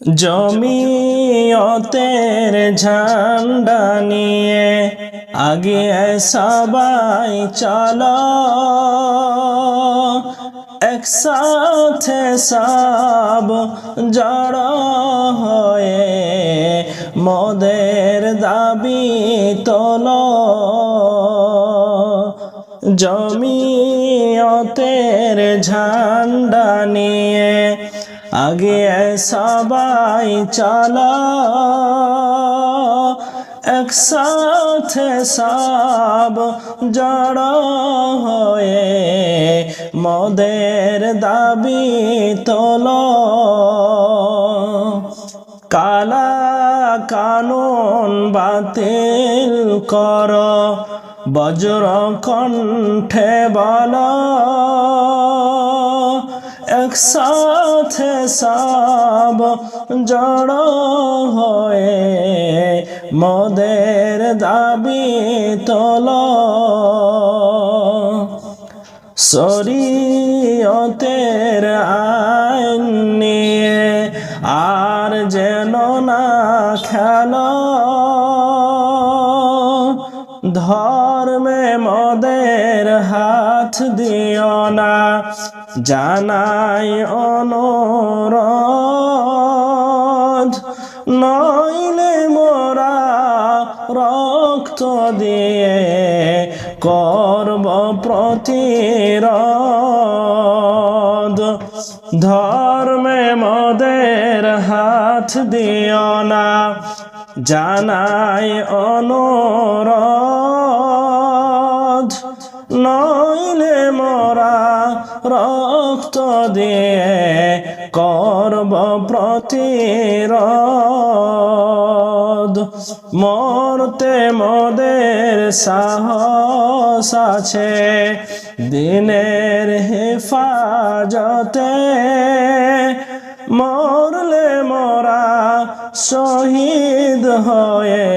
জমিয়তের ঝান্ডা নিয়ে আগে সবাই চলো। একসাথে সব জড় হয়ে মদের দাবি তোলো। জমিয়তের ঝান্ডা নিয়ে আগে সবাই চলো, একসাথে সব জড় হয়ে মদের দাবি তোলো। কালা কানুন বাতিল কর, বজ্র কণ্ঠে বল। একসাথে সব জড় হয়ে মদের দাবি তোল। শরীয়তের আইন নিয়ে আর যেন না খেল। ধর্মে মদের হাত দিও না, জানাই অনুরোধ। নইলে মোরা রক্ত দিয়ে করব প্রতিরোধ। ধর্মে মদের হাত দিও না জানাই অনুরোধ, নইলে মরা রক্ত দিয়ে করব প্রতিরোধ। মরতে মোদের সাহস আছে, দিনের হেফাজতে মরলে মোরা শহীদ হয়ে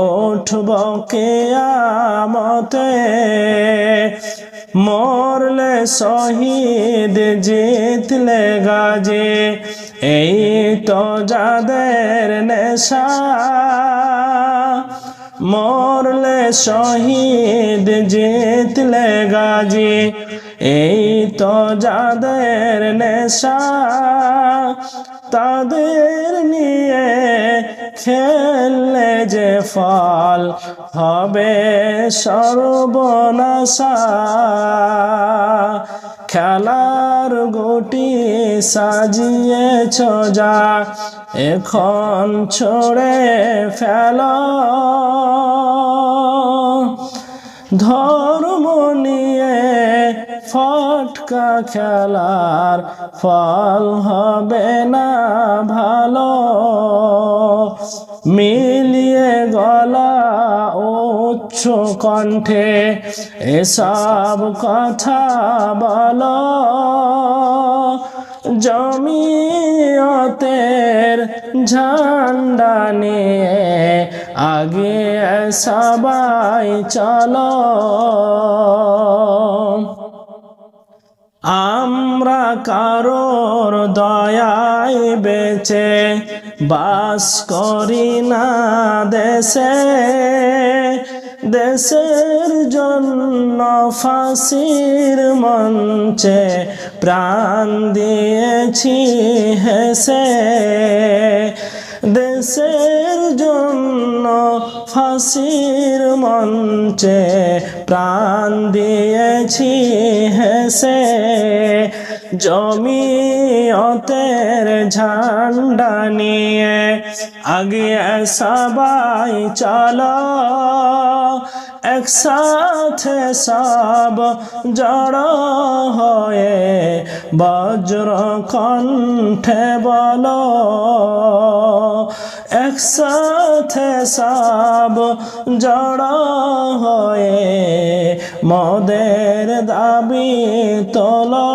উঠব কেয়ামতে। মরলে শহীদ জিতলে গাজে। এই তো যাদের নেশা। মরলে শহীদ জিতলে গাজী। এই তো যাদের নেশা। তাদের নিয়ে খেললে যে ফল হবে সর্বনাশা। খেলার গুটি সাজিয়েছ যা এখন ছড়ে ফেলা। ধর্ম নিয়ে ফটকা খেলার ফল হবে না ভালো। মিলিয়ে গলা উচ্চ কণ্ঠে এসব কথা বলো। জমিয়তের ঝান্ডা নিয়ে আগে সবাই চলো। আমরা কারোর দয়ায় বেঁচে বাস করি না দেশে। দেশের জন্য ফাঁসির মঞ্চে প্রাণ দিয়েছি হেসে। দেশের জন্য ফাঁসির মঞ্চে প্রাণ দিয়েছি হেসে। জমিয়তের ঝান্ডা নিয়ে আগে সবাই চলো। একসাথে সব জড় হয়ে বজ্র কণ্ঠে বলো একসাথে সব জড় হয়ে মদের দাবি তোলো।